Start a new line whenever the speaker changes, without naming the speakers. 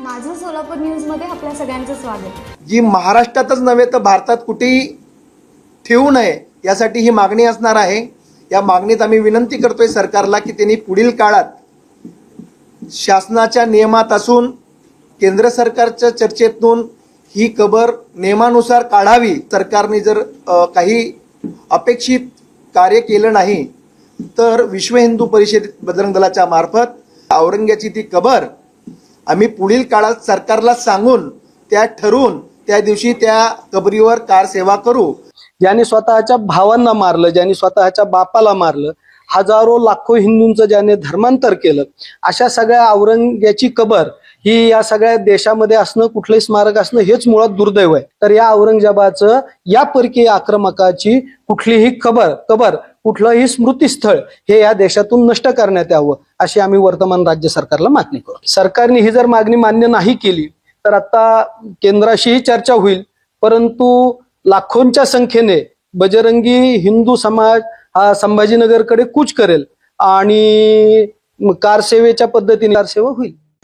माझं सोलापूर न्यूजमध्ये आपल्या सगळ्यांचं स्वागत.
जी महाराष्ट्रातच नव्हे तर भारतात कुठेही ठेवू नये यासाठी ही मागणी असणार आहे. या मागणीत आम्ही विनंती करतोय सरकारला की त्यांनी पुढील काळात शासनाच्या नियमात असून केंद्र सरकारच्या चर्चेतून ही कबर नियमानुसार काढावी. सरकारने जर काही अपेक्षित कार्य केलं नाही तर विश्व हिंदू परिषद बजरंग दलाच्या मार्फत औरंग्याची ती कबर आम्ही पुढील काळात सरकारला सांगून त्या ठरवून त्या दिवशी त्या कबरीवर कार सेवा करू.
ज्याने स्वतःच्या भावांना मारलं ज्याने स्वतःच्या बापाला मारलं हजारो लाखो हिंदूंचं ज्याने धर्मांतर केलं अशा सगळ्या औरंग्याची कबर ही या सगळ्या देशामध्ये असणं कुठलंही स्मारक असणं हेच मुळात दुर्दैव आहे. तर या औरंगजेबाचं या परकीय आक्रमकाची कुठलीही खबर कबर कुठलंही स्मृतीस्थळ हे या देशातून नष्ट करण्यात यावं अशी आम्ही वर्तमान राज्य सरकारला मागणी करू सरकारने ही जर मागणी मान्य नाही केली तर आता केंद्राशीही चर्चा होईल. परंतु लाखोंच्या संख्येने बजरंगी हिंदू समाज हा संभाजीनगरकडे कूच करेल आणि कारसेवेच्या पद्धतीने कारसेवा होईल.